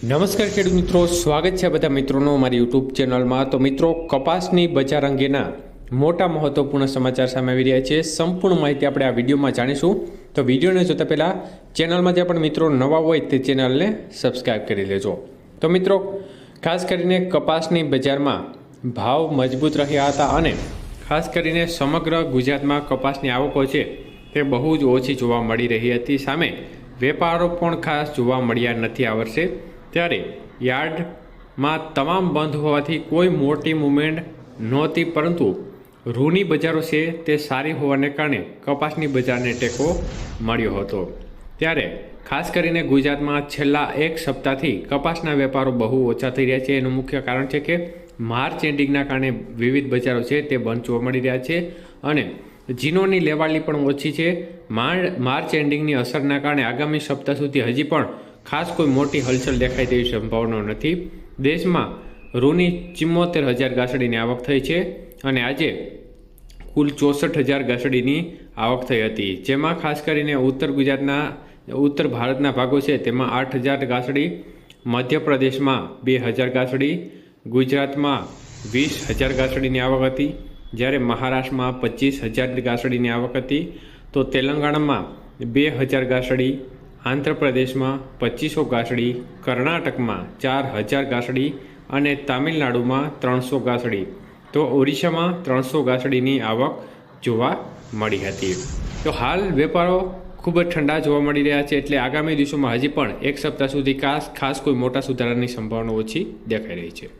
નમસ્કાર ખેડૂત મિત્રો, સ્વાગત છે બધા મિત્રોનો મારી યુટ્યુબ ચેનલમાં. તો મિત્રો, કપાસની બજાર અંગેના મોટા મહત્વપૂર્ણ સમાચાર સામે આવી રહ્યા છે. સંપૂર્ણ માહિતી આપણે આ વિડીયોમાં જાણીશું. તો વિડીયોને જોતા પહેલાં ચેનલમાં જે પણ મિત્રો નવા હોય તે ચેનલને સબસ્ક્રાઈબ કરી લેજો. તો મિત્રો, ખાસ કરીને કપાસની બજારમાં ભાવ મજબૂત રહ્યા હતા અને ખાસ કરીને સમગ્ર ગુજરાતમાં કપાસની આવકો છે તે બહુ જ ઓછી જોવા મળી રહી હતી. સામે વેપારો પણ ખાસ જોવા મળ્યા નથી આ વર્ષે. ત્યારે યાર્ડમાં તમામ બંધ હોવાથી કોઈ મોટી મુવમેન્ટ નહોતી, પરંતુ રૂની બજારો છે તે સારી હોવાને કારણે કપાસની બજારને ટેકો મળ્યો હતો. ત્યારે ખાસ કરીને ગુજરાતમાં છેલ્લા એક સપ્તાહથી કપાસના વેપારો બહુ ઓછા થઈ રહ્યા છે. એનું મુખ્ય કારણ છે કે માર્ચ એન્ડિંગના કારણે વિવિધ બજારો છે તે બંધ જોવા મળી રહ્યા છે અને જીનોની લેવાલી પણ ઓછી છે. માર- માર્ચ એન્ડિંગની અસરના કારણે આગામી સપ્તાહ સુધી હજી પણ ખાસ કોઈ મોટી હલચલ દેખાય તેવી સંભાવના નથી. દેશમાં રૂની ચિમ્મોતેર હજાર ગાસડીની આવક થઈ છે અને આજે કુલ ચોસઠ હજાર ગાસડીની આવક થઈ હતી. જેમાં ખાસ કરીને ઉત્તર ગુજરાતના, ઉત્તર ભારતના ભાગો છે તેમાં આઠ હજાર ગાસડી, મધ્યપ્રદેશમાં બે હજાર ગાસડી, ગુજરાતમાં વીસ હજાર ગાસડીની આવક હતી. જ્યારે મહારાષ્ટ્રમાં પચીસ હજાર ગાસડીની આવક હતી. તો તેલંગાણામાં બે હજાર ગાસડી આંધ્રપ્રદેશમાં પચીસો ગાસડી, કર્ણાટકમાં ચાર હજાર ગાસડી અને તામિલનાડુમાં ત્રણસો ગાસડી. તો ઓડિશામાં ત્રણસો ગાસડીની આવક જોવા મળી હતી. તો હાલ વેપારો ખૂબ જ ઠંડા જોવા મળી રહ્યા છે એટલે આગામી દિવસોમાં હજી પણ એક સપ્તાહ સુધી ખાસ ખાસ કોઈ મોટા સુધારાની સંભાવના ઓછી દેખાઈ રહી છે.